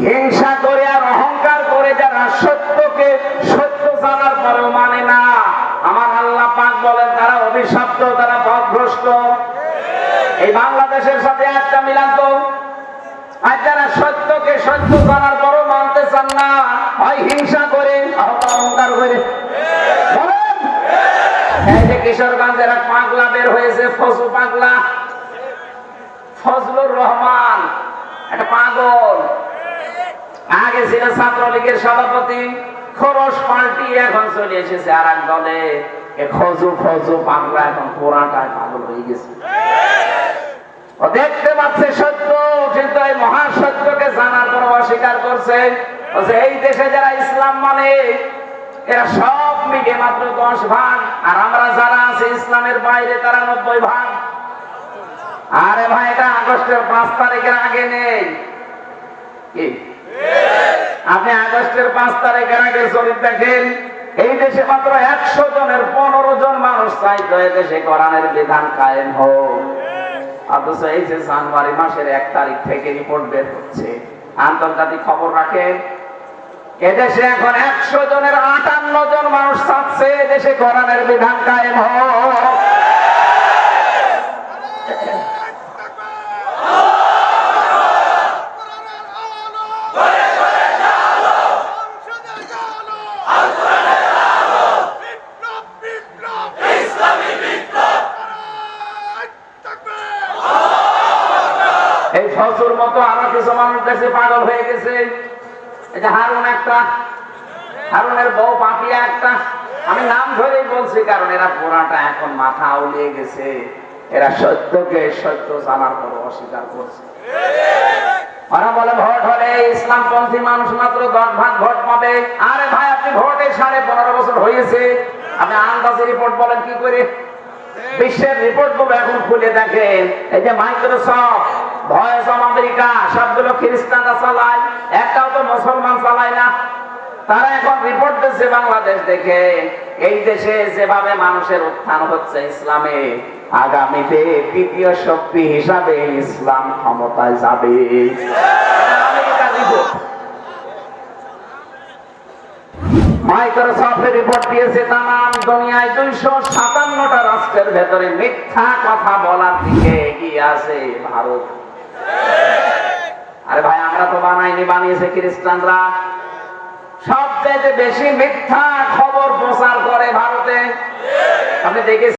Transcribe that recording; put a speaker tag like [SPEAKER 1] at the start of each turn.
[SPEAKER 1] হিংসা করে আর অহংকার করে যারা সত্যকে সত্য জানার পরেও মানে না। আমার আল্লাহ পাক বলেন, তারা অভিশপ্ত, তারা পথভ্রষ্ট। এই বাংলাদেশের সাথে একটা মিলান তো। আর যারা সত্যকে সত্য জানার পরও মানতে চান না, হয় হিংসা করে অহংকার করে। কিশোরগঞ্জের এক পাগলা বের হয়েছে ফজু পাগলা। ফজলুর রহমান, একটা পাগল। আগে ছিল ছাত্রলীগের সভাপতি খরস পাল্টি এখন চলে এসেছে আর এক দলে খজু ফজু পাগলা এখন পুরাটায় পাগল হয়ে গেছে। দেখতে পাচ্ছে সত্য কিন্তু এই মহাসত্যকে জানার পর অস্বীকার করছে। এই দেশে যারা ইসলাম মানে এরা সব মিলে মাত্র দশ ভাগ, আর আমরা যারা আছে ইসলামের বাইরে, তারা নব্বই ভাগ। আরে ভাই, এটা আগস্টের পাঁচ তারিখের আগে নেই। আপনি আগস্টের পাঁচ তারিখের আগে জরিপ দেখেন, এই দেশে মাত্র একশো জনের পনেরো জন মানুষ চাইতো এই দেশে কোরআনের বিধান কায়েম হোক। অথচ এই যে জানুয়ারি মাসের এক তারিখ থেকে রিপোর্ট বের হচ্ছে। আন্তর্জাতিক খবর রাখেন এদেশে এখন একশো জনের আটান্ন জন মানুষ চাচ্ছে এদেশে কোরআনের বিধান কায়েম হোক। ফসুর মতো আরও কিছু মানুষ দেশে পাগল হয়ে গেছে। যে হারুন একটা, হারুনের বউ পাপিয়া একটা। আমি নাম ধরেই বলছি কারণ এরা পুরাটা এখন মাথা উলিয়ে গেছে। এরা সত্যকে সত্য জানার পর অস্বীকার করছে ওরা বলে, ভোট হলে ইসলাম পন্থী মানুষ মাত্র দশ ভাগ ভোট পাবে। আরে ভাই, আপনি ভোটে সাড়ে পনেরো বছর হয়েছে। আপনি আন্দাজে রিপোর্ট বলেন কি করে? বিশ্বের রিপোর্টগুলো এখন খুলে দেখেন। এই যে মাইক্রোসফট আমেরিকা, সবগুলো খ্রিস্টানরা চালায়, একটাও তো মুসলমান চালায় না। তারা এখন রিপোর্ট দিচ্ছে বাংলাদেশ দেখে। এই দেশে যেভাবে মানুষের উত্থান হচ্ছে ইসলামে, আগামীতে তৃতীয় শক্তি হিসাবে ইসলাম ক্ষমতায় যাবে। মাইক্রোসফটের রিপোর্ট দিয়েছে দুনিয়ায় দুইশো সাতান্নটা রাষ্ট্রের ভেতরে মিথ্যা কথা বলার দিকে এগিয়ে আছে ভারত। আরে ভাই, আমরা তো বানাইনি, বানিয়েছে খ্রিস্টানরা। সবচেয়ে বেশি মিথ্যা খবর প্রচার করে ভারতে। আপনি দেখেছেন?